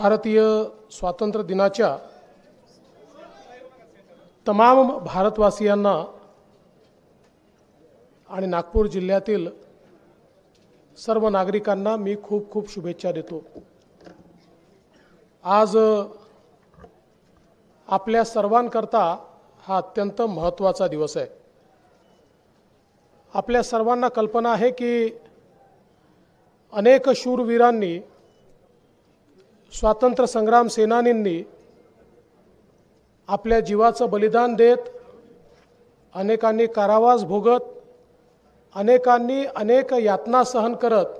भारतीय स्वातंत्र्य दिनाच्या तमाम भारतवासियांना आणि नागपूर जिल्ह्यातील सर्व नागरिकांना मी खूप खूप शुभेच्छा देतो. आज आपल्या सर्वांकरता हा अत्यंत महत्त्वाचा दिवस आहे. आपल्या सर्वांना कल्पना आहे की अनेक शूरवीरांनी स्वातंत्र्य संग्राम सेनानींनी आपल्या जीवाचं बलिदान देत अनेकांनी कारावास भोगत अनेकांनी अनेक यातना सहन करत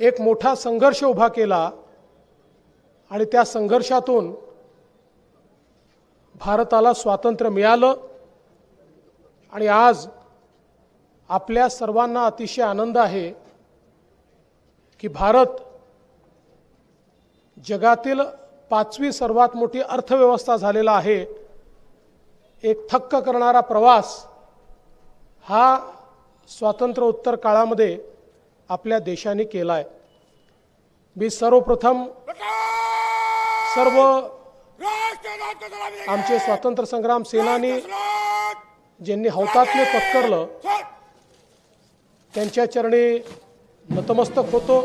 एक मोठा संघर्ष उभा केला आणि त्या संघर्षातून भारताला स्वातंत्र्य मिळालं आणि आज आपल्या सर्वांना अतिशय आनंद आहे की भारत जगातील पाचवी सर्वात मोठी अर्थव्यवस्था झालेला आहे. एक थक्क करणारा प्रवास हा स्वातंत्र्योत्तर काळामध्ये आपल्या देशाने केला आहे मी सर्वप्रथम सर्व आमचे स्वातंत्र्य संग्राम सेनानी ज्यांनी हौतात्म्य पत्करलं त्यांच्या चरणी नतमस्तक होतो.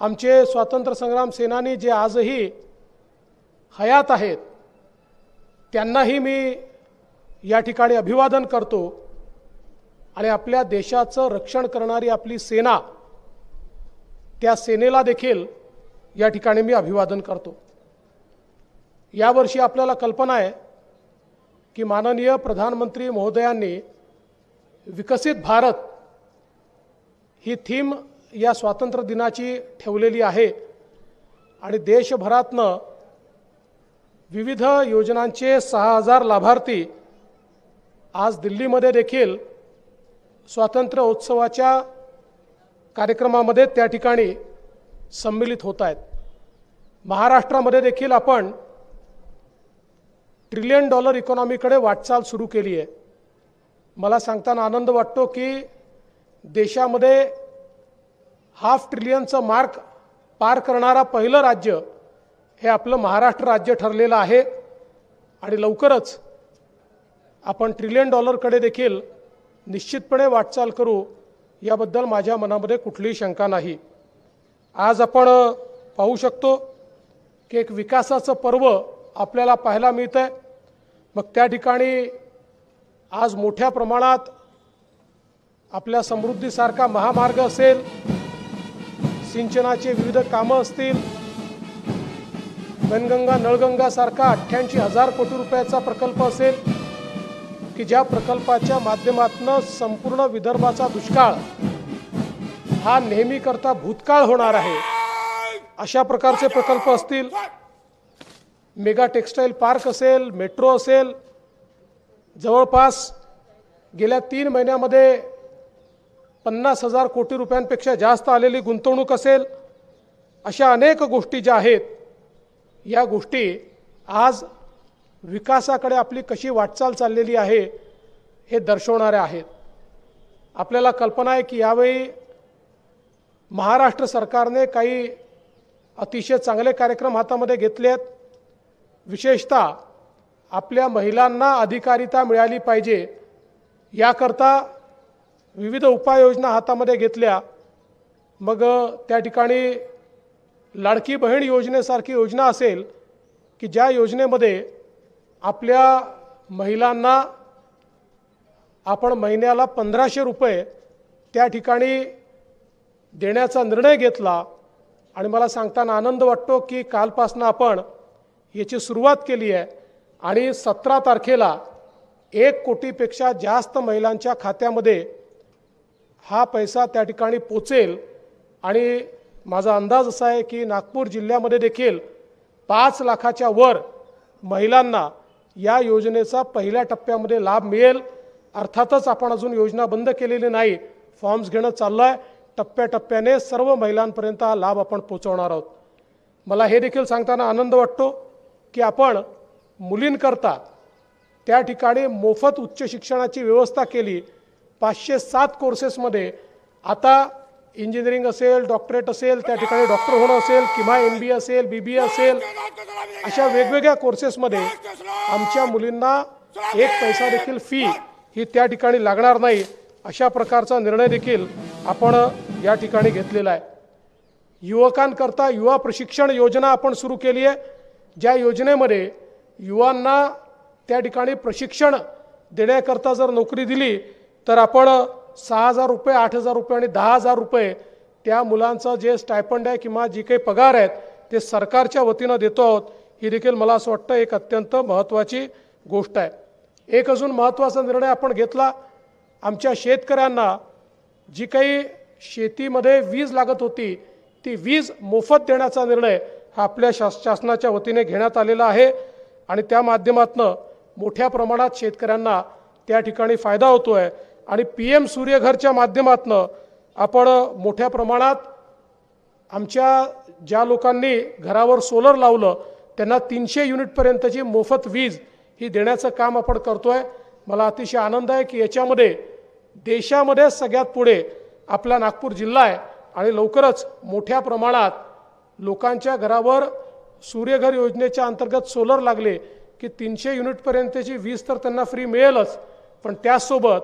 आमचे स्वातंत्र्य संग्राम सेनानी जे आजही हयात आहेत त्यांनाही मी या ठिकाणी अभिवादन करतो. आणि आपल्या देशाचं रक्षण करणारी आपली सेना त्या सेनेला देखील या ठिकाणी मी अभिवादन करतो. यावर्षी आपल्याला कल्पना आहे की माननीय प्रधानमंत्री महोदयांनी विकसित भारत ही थीम या स्वातंत्र्य दिनाची ठेवलेली आहे. आणि देशभरातनं विविध योजनांचे सहा हजार लाभार्थी आज दिल्लीमध्ये देखील स्वातंत्र्य उत्सवाच्या कार्यक्रमामध्ये त्या ठिकाणी संमिलित होत आहेत. महाराष्ट्रामध्ये देखील आपण ट्रिलियन डॉलर इकॉनॉमीकडे वाटचाल सुरू केली आहे. मला सांगताना आनंद वाटतो की देशामध्ये हाफ ट्रिलियनचं मार्क पार करणारा पहिलं राज्य हे आपलं महाराष्ट्र राज्य ठरलेलं आहे. आणि लवकरच आपण ट्रिलियन डॉलरकडे देखील निश्चितपणे वाटचाल करू याबद्दल माझ्या मनामध्ये कुठलीही शंका नाही. आज आपण पाहू शकतो की एक विकासाचं पर्व आपल्याला पाहायला मिळतं आहे मग त्या ठिकाणी आज मोठ्या प्रमाणात आपल्या समृद्धीसारखा महामार्ग असेल सिंचनाचे विविध कामं असतील. वनगंगा नळगंगासारखा अठ्ठ्याऐंशी हजार कोटी रुपयाचा प्रकल्प असेल की ज्या प्रकल्पाच्या माध्यमातून संपूर्ण विदर्भाचा दुष्काळ हा नेहमीकरता भूतकाळ होणार आहे. अशा प्रकारचे प्रकल्प असतील. मेगा टेक्स्टाईल पार्क असेल मेट्रो असेल. जवळपास गेल्या तीन महिन्यामध्ये पन्नास हजार कोटी रुपयांपेक्षा जास्त आलेली गुंतवणूक असेल अशा अनेक गोष्टी ज्या आहेत या गोष्टी आज विकासाकडे आपली कशी वाटचाल चाललेली आहे हे दर्शवणाऱ्या आहेत. आपल्याला कल्पना आहे की यावेळी महाराष्ट्र सरकारने काही अतिशय चांगले कार्यक्रम हातामध्ये घेतले आहेत विशेषतः आपल्या महिलांना अधिकारिता मिळाली पाहिजे याकरता विविध उपाययोजना हातामध्ये घेतल्या मग त्या ठिकाणी लाडकी बहीण योजनेसारखी योजना असेल की ज्या योजनेमध्ये आपल्या महिलांना आपण महिन्याला पंधराशे रुपये त्या ठिकाणी देण्याचा निर्णय घेतला आणि मला सांगताना आनंद वाटतो की कालपासून आपण याची सुरुवात केली आहे आणि सतरा तारखेला एक कोटीपेक्षा जास्त महिलांच्या खात्यामध्ये हा पैसा त्या ठिकाणी पोचेल. आणि माझा अंदाज असा आहे की नागपूर जिल्ह्यामध्ये देखील पाच लाखाच्या वर महिलांना या योजनेचा पहिल्या टप्प्यामध्ये लाभ मिळेल. अर्थातच आपण अजून योजना बंद केलेली नाही. फॉर्म्स घेणं चाललं आहे टप्प्याटप्प्याने सर्व महिलांपर्यंत हा लाभ आपण पोचवणार आहोत. मला हे देखील सांगताना आनंद वाटतो की आपण मुलींकरता त्या ठिकाणी मोफत उच्च शिक्षणाची व्यवस्था केली. पाचशे सात कोर्सेसमध्ये आता इंजिनिअरिंग असेल डॉक्टरेट असेल त्या ठिकाणी डॉक्टर होणं असेल किंवा एम बी असेल बी बी असेल अशा वेगवेगळ्या कोर्सेसमध्ये आमच्या मुलींना एक पैसा देखील फी ही त्या ठिकाणी लागणार नाही अशा प्रकारचा निर्णय देखील आपण या ठिकाणी घेतलेला आहे. युवकांकरता युवा प्रशिक्षण योजना आपण सुरू केली आहे ज्या योजनेमध्ये युवांना त्या ठिकाणी प्रशिक्षण देण्याकरता जर नोकरी दिली तर आपण सहा हजार रुपये आठ हजार रुपये आणि दहा हजार रुपये त्या मुलांचं जे स्टायपंड आहे किंवा जी काही पगार आहेत ते सरकारच्या वतीनं देतो आहोत ही देखील मला असं वाटतं एक अत्यंत महत्त्वाची गोष्ट आहे. एक अजून महत्त्वाचा निर्णय आपण घेतला आमच्या शेतकऱ्यांना जी काही शेतीमध्ये वीज लागत होती ती वीज मोफत देण्याचा निर्णय हा आपल्या शास शासनाच्या वतीने घेण्यात आलेला आहे आणि त्या माध्यमातनं मोठ्या प्रमाणात शेतकऱ्यांना त्या ठिकाणी फायदा होतो आहे आणि पी एम सूर्यघरच्या माध्यमातनं आपण मोठ्या प्रमाणात आमच्या ज्या लोकांनी घरावर सोलर लावलं त्यांना तीनशे युनिटपर्यंतची मोफत वीज ही देण्याचं काम आपण करतो आहे मला अतिशय आनंद आहे की याच्यामध्ये देशामध्ये सगळ्यात पुढे आपला नागपूर जिल्हा आहे आणि लवकरच मोठ्या प्रमाणात लोकांच्या घरावर सूर्यघर योजनेच्या अंतर्गत सोलर लागले की तीनशे युनिटपर्यंतची वीज तर त्यांना फ्री मिळेलच. पण त्याचसोबत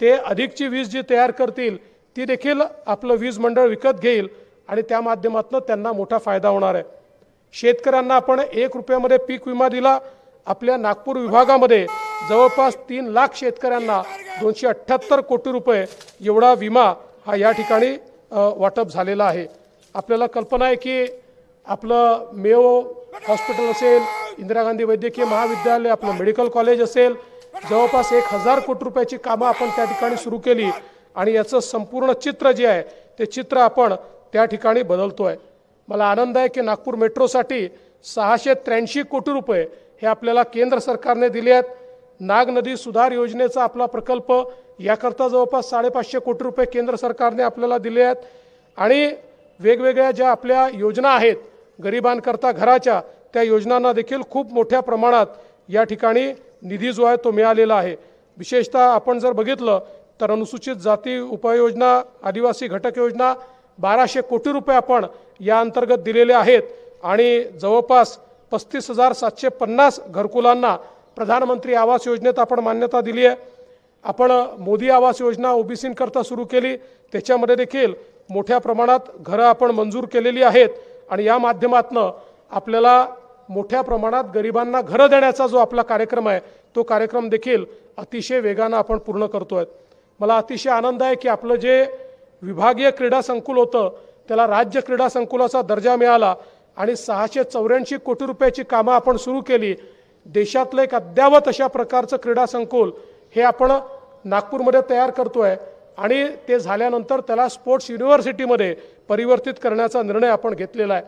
ते अधिकची वीज जी तयार करतील ती देखील आपलं वीज मंडळ विकत घेईल आणि त्या माध्यमातून त्यांना मोठा फायदा होणार आहे. शेतकऱ्यांना आपण एक रुपयामध्ये पीक विमा दिला आपल्या नागपूर विभागामध्ये जवळपास तीन लाख शेतकऱ्यांना दोनशे अठ्ठ्याहत्तर कोटी रुपये एवढा विमा हा या ठिकाणी वाटप झालेला आहे. आपल्याला कल्पना आहे की आपलं मेओ हॉस्पिटल असेल इंदिरा गांधी वैद्यकीय महाविद्यालय आपलं मेडिकल कॉलेज असेल जवळपास एक हजार कोटी रुपयाची कामं आपण त्या ठिकाणी सुरू केली आणि याचं संपूर्ण चित्र जे आहे ते चित्र आपण त्या ठिकाणी बदलतोय. मला आनंद आहे की नागपूर मेट्रोसाठी सहाशे त्र्याऐंशी कोटी रुपये हे आपल्याला केंद्र सरकारने दिले आहेत. नाग नदी सुधार योजनेचा आपला प्रकल्प याकरता जवळपास साडेपाचशे कोटी रुपये केंद्र सरकारने आपल्याला दिले आहेत. आणि वेगवेगळ्या ज्या आपल्या योजना आहेत गरिबांकरता घराच्या त्या योजनांना देखील खूप मोठ्या प्रमाणात या ठिकाणी निधी जो आहे तो मिळालेला आहे. विशेषतः आपण जर बघितलं तर अनुसूचित जाती उपाययोजना आदिवासी घटक योजना बाराशे कोटी रुपये आपण या अंतर्गत दिलेले आहेत. आणि जवळपास पस्तीस हजार सातशे पन्नास घरकुलांना प्रधानमंत्री आवास योजनेत आपण मान्यता दिली आहे. आपण मोदी आवास योजना ओबीसींकरता सुरू केली. त्याच्यामध्ये देखील मोठ्या प्रमाणात घरं आपण मंजूर केलेली आहेत. आणि या माध्यमातनं आपल्याला मोठ्या प्रमाणात गरिबांना घरं देण्याचा जो आपला कार्यक्रम आहे तो कार्यक्रम देखील अतिशय वेगानं आपण पूर्ण करतो आहे मला अतिशय आनंद आहे की आपलं जे विभागीय क्रीडा संकुल होतं त्याला राज्य क्रीडा संकुलाचा दर्जा मिळाला आणि सहाशे चौऱ्याऐंशी कोटी रुपयाची कामं आपण सुरू केली. देशातलं एक अद्यावत अशा प्रकारचं क्रीडा संकुल हे आपण नागपूरमध्ये तयार करतो आहे आणि ते झाल्यानंतर त्याला स्पोर्ट्स युनिव्हर्सिटीमध्ये परिवर्तित करण्याचा निर्णय आपण घेतलेला आहे.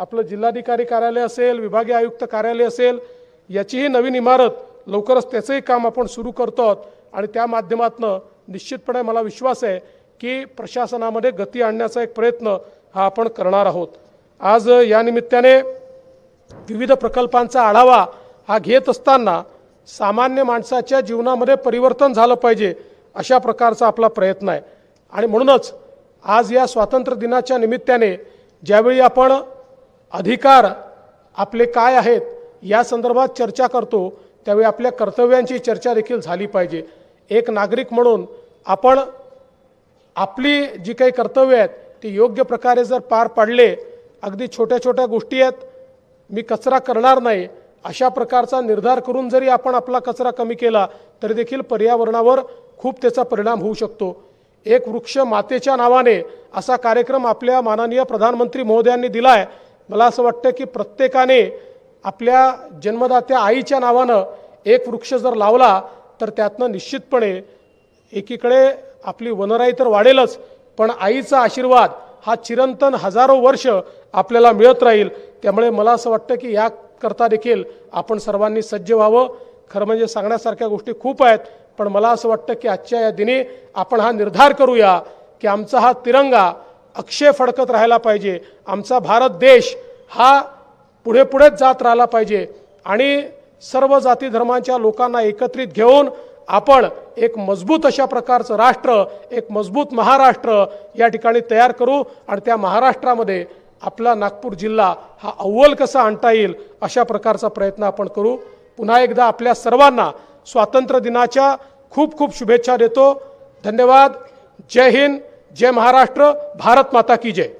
आपलं जिल्हाधिकारी कार्यालय असेल विभागीय आयुक्त कार्यालय असेल याचीही नवीन इमारत लवकरच त्याचंही काम आपण सुरू करतो आहोत. आणि त्या माध्यमातनं निश्चितपणे मला विश्वास आहे की प्रशासनामध्ये गती आणण्याचा एक प्रयत्न हा आपण करणार आहोत. आज या निमित्ताने विविध प्रकल्पांचा आढावा हा घेत असताना सामान्य माणसाच्या जीवनामध्ये परिवर्तन झालं पाहिजे अशा प्रकारचा आपला प्रयत्न आहे. आणि म्हणूनच आज या स्वातंत्र्य दिनाच्या निमित्ताने ज्यावेळी आपण अधिकार आपले काय आहेत या संदर्भात चर्चा करतो. त्यावेळी आपल्या कर्तव्यांची चर्चा देखील झाली पाहिजे. एक नागरिक म्हणून आपण आपली जी काही कर्तव्य आहेत ती योग्य प्रकारे जर पार पाडले अगदी छोट्या छोट्या गोष्टी आहेत मी कचरा करणार नाही अशा प्रकारचा निर्धार करून जरी आपण आपला कचरा कमी केला तरी देखील पर्यावरणावर खूप त्याचा परिणाम होऊ शकतो. एक वृक्ष मातेच्या नावाने असा कार्यक्रम आपल्या माननीय प्रधानमंत्री महोदयांनी दिला आहे मला असं वाटतं की प्रत्येकाने आपल्या जन्मदात्या आईच्या नावानं एक वृक्ष जर लावला तर त्यातनं निश्चितपणे एकीकडे आपली वनराई तर वाढेलच पण आईचा आशीर्वाद हा चिरंतन हजारो वर्ष आपल्याला मिळत राहील. त्यामुळे मला असं वाटतं की याकरता देखील आपण सर्वांनी सज्ज व्हावं. खरं म्हणजे सांगण्यासारख्या गोष्टी खूप आहेत पण मला असं वाटतं की आजच्या या दिनी आपण हा निर्धार करूया की आमचा हा तिरंगा अक्षय फडकत राहायला पाहिजे. आमचा भारत देश हा पुढे पुढेच जात राहिला पाहिजे. आणि सर्व जाती धर्मांच्या लोकांना एकत्रित घेऊन आपण एक मजबूत अशा प्रकारचं राष्ट्र एक मजबूत महाराष्ट्र या ठिकाणी तयार करू आणि त्या महाराष्ट्रामध्ये आपला नागपूर जिल्हा हा अव्वल कसा आणता येईल अशा प्रकारचा प्रयत्न आपण करू. पुन्हा एकदा आपल्या सर्वांना स्वातंत्र्य दिनाच्या खूप खूप शुभेच्छा देतो. धन्यवाद. जय हिंद. जय महाराष्ट्र भारत माता की जय.